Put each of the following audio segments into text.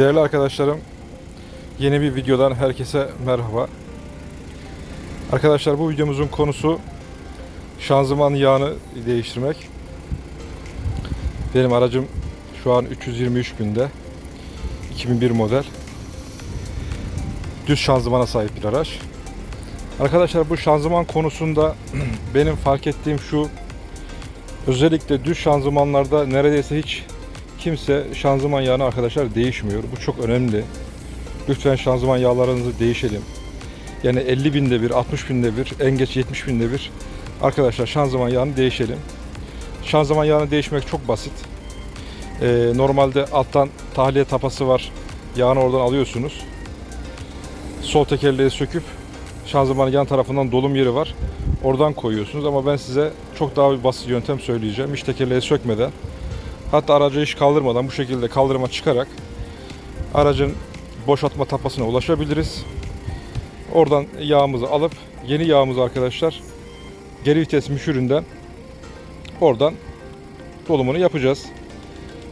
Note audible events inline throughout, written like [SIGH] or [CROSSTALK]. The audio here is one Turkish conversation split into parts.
Değerli arkadaşlarım, yeni bir videodan herkese merhaba. Arkadaşlar bu videomuzun konusu şanzıman yağını değiştirmek. Benim aracım şu an 323 binde. 2001 model. Düz şanzımana sahip bir araç. Arkadaşlar bu şanzıman konusunda [CLEARS THROAT] benim fark ettiğim şu özellikle düz şanzımanlarda neredeyse hiç kimse şanzıman yağını arkadaşlar değişmiyor. Bu çok önemli. Lütfen şanzıman yağlarınızı değişelim. Yani 50 binde bir, 60 binde bir, en geç 70 binde bir arkadaşlar şanzıman yağını değişelim. Şanzıman yağını değişmek çok basit. Ee, normalde alttan tahliye tapası var. Yağını oradan alıyorsunuz. Sol tekerleği söküp şanzımanın yan tarafından dolum yeri var. Oradan koyuyorsunuz ama ben size çok daha bir basit yöntem söyleyeceğim. Hiç tekerleği sökmeden Hatta aracı hiç kaldırmadan bu şekilde kaldırıma çıkarak aracın boşaltma tapasına ulaşabiliriz. Oradan yağımızı alıp yeni yağımızı arkadaşlar geri vites müşüründen oradan dolumunu yapacağız.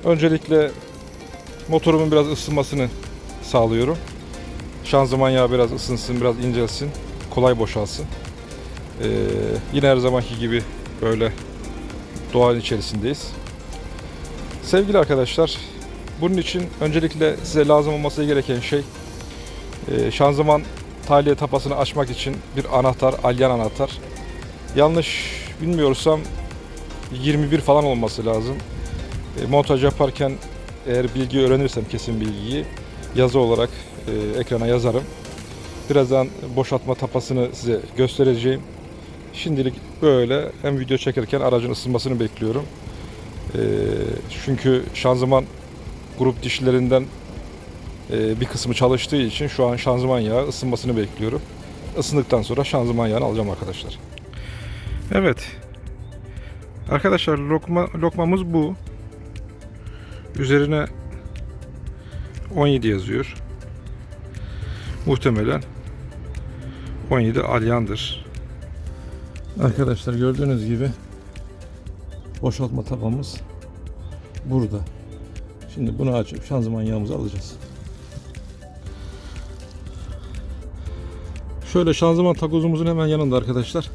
Öncelikle motorumun biraz ısınmasını sağlıyorum. Şanzıman yağı biraz ısınsın, biraz incelsin, kolay boşalsın. Ee, yine her zamanki gibi böyle doğanın içerisindeyiz. Sevgili arkadaşlar, bunun için öncelikle size lazım olması gereken şey e, şanzıman tahliye tapasını açmak için bir anahtar, alyan anahtar. Yanlış bilmiyorsam 21 falan olması lazım. E, montaj yaparken eğer bilgi öğrenirsem kesin bilgiyi yazı olarak e, ekrana yazarım. Birazdan boşaltma tapasını size göstereceğim. Şimdilik böyle hem video çekerken aracın ısınmasını bekliyorum. Ee, çünkü şanzıman grup dişlerinden e, bir kısmı çalıştığı için şu an şanzıman yağı ısınmasını bekliyorum. Isındıktan sonra şanzıman yağını alacağım arkadaşlar. Evet. Arkadaşlar lokma lokmamız bu. Üzerine 17 yazıyor. Muhtemelen 17 alyandır. Arkadaşlar gördüğünüz gibi boşaltma tabamız burada. Şimdi bunu açıp şanzıman yağımızı alacağız. Şöyle şanzıman takozumuzun hemen yanında arkadaşlar.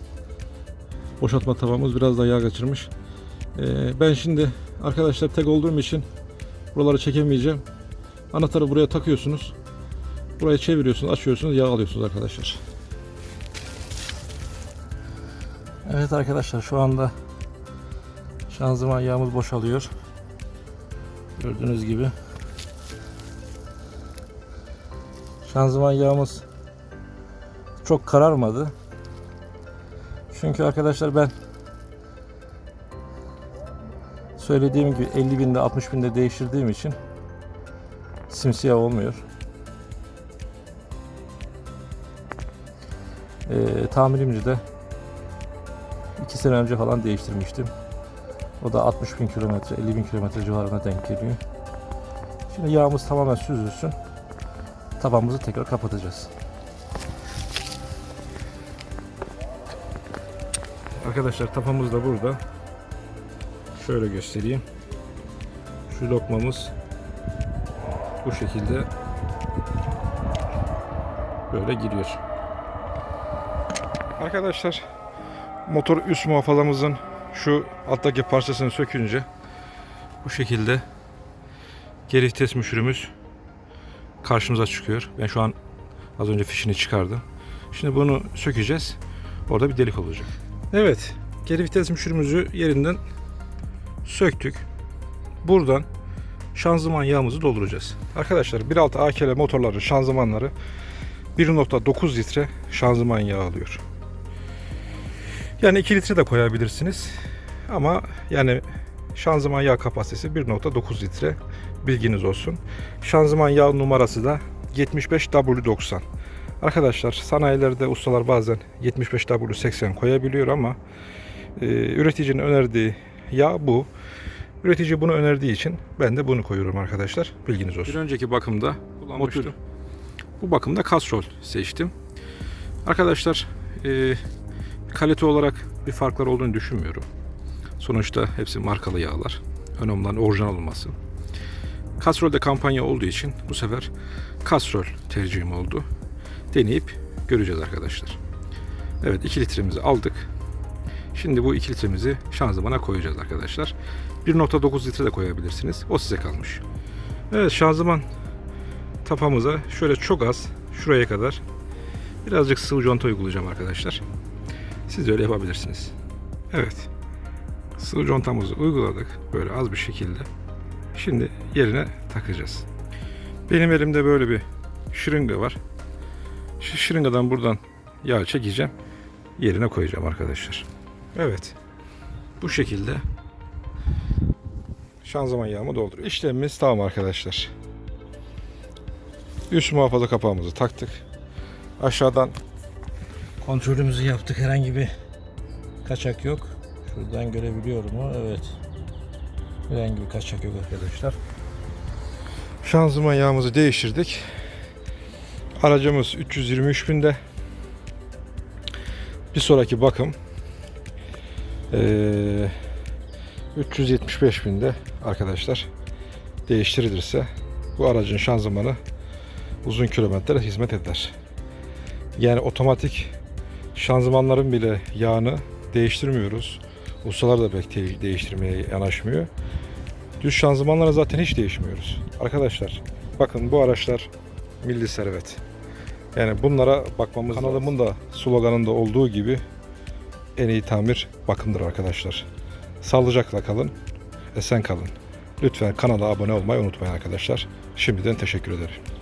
Boşaltma tabamız biraz da yağ kaçırmış. Ee, ben şimdi arkadaşlar tek olduğum için buraları çekemeyeceğim. Anahtarı buraya takıyorsunuz. Burayı çeviriyorsunuz, açıyorsunuz, yağ alıyorsunuz arkadaşlar. Evet arkadaşlar şu anda Şanzıman yağımız boşalıyor. Gördüğünüz gibi. Şanzıman yağımız çok kararmadı. Çünkü arkadaşlar ben söylediğim gibi 50 binde 60 binde değiştirdiğim için simsiyah olmuyor. Ee, tamirimci de 2 sene önce falan değiştirmiştim. O da 60 bin kilometre, 50 bin kilometre civarına denk geliyor. Şimdi yağımız tamamen süzülsün. Tabağımızı tekrar kapatacağız. Arkadaşlar tapamız da burada. Şöyle göstereyim. Şu lokmamız bu şekilde böyle giriyor. Arkadaşlar motor üst muhafazamızın şu alttaki parçasını sökünce bu şekilde geri vites müşürümüz karşımıza çıkıyor. Ben şu an az önce fişini çıkardım. Şimdi bunu sökeceğiz. Orada bir delik olacak. Evet. Geri vites müşürümüzü yerinden söktük. Buradan şanzıman yağımızı dolduracağız. Arkadaşlar 1.6 AKL motorların şanzımanları 1.9 litre şanzıman yağı alıyor. Yani 2 litre de koyabilirsiniz. Ama yani şanzıman yağ kapasitesi 1.9 litre. Bilginiz olsun. Şanzıman yağ numarası da 75W90. Arkadaşlar sanayilerde ustalar bazen 75W80 koyabiliyor ama e, üreticinin önerdiği yağ bu. Üretici bunu önerdiği için ben de bunu koyuyorum arkadaşlar. Bilginiz olsun. Bir önceki bakımda kullanmıştım. Bu bakımda kastrol seçtim. Arkadaşlar e, kalite olarak bir farklar olduğunu düşünmüyorum. Sonuçta hepsi markalı yağlar. Önemli olan orijinal olması. Kastrolde kampanya olduğu için bu sefer kastrol tercihim oldu. Deneyip göreceğiz arkadaşlar. Evet 2 litremizi aldık. Şimdi bu 2 litremizi şanzımana koyacağız arkadaşlar. 1.9 litre de koyabilirsiniz. O size kalmış. Evet şanzıman tapamıza şöyle çok az şuraya kadar birazcık sıvı conta uygulayacağım arkadaşlar. Siz de öyle yapabilirsiniz. Evet. Sıvı contamızı uyguladık böyle az bir şekilde. Şimdi yerine takacağız. Benim elimde böyle bir şırınga var. Şu şırıngadan buradan yağ çekeceğim. Yerine koyacağım arkadaşlar. Evet. Bu şekilde şanzıman yağımı dolduruyor. İşlemimiz tamam arkadaşlar. Üst muhafaza kapağımızı taktık. Aşağıdan Kontrolümüzü yaptık. Herhangi bir kaçak yok. Şuradan görebiliyorum mu? Evet. Herhangi bir kaçak yok arkadaşlar. şanzıman yağımızı değiştirdik. Aracımız 323 binde. Bir sonraki bakım eee 375 binde arkadaşlar değiştirilirse bu aracın şanzımanı uzun kilometre hizmet eder. Yani otomatik şanzımanların bile yağını değiştirmiyoruz. Ustalar da pek de- değiştirmeye yanaşmıyor. Düz şanzımanlara zaten hiç değişmiyoruz. Arkadaşlar bakın bu araçlar milli servet. Yani bunlara bakmamız Kanalımın da sloganında olduğu gibi en iyi tamir bakımdır arkadaşlar. Sağlıcakla kalın, esen kalın. Lütfen kanala abone olmayı unutmayın arkadaşlar. Şimdiden teşekkür ederim.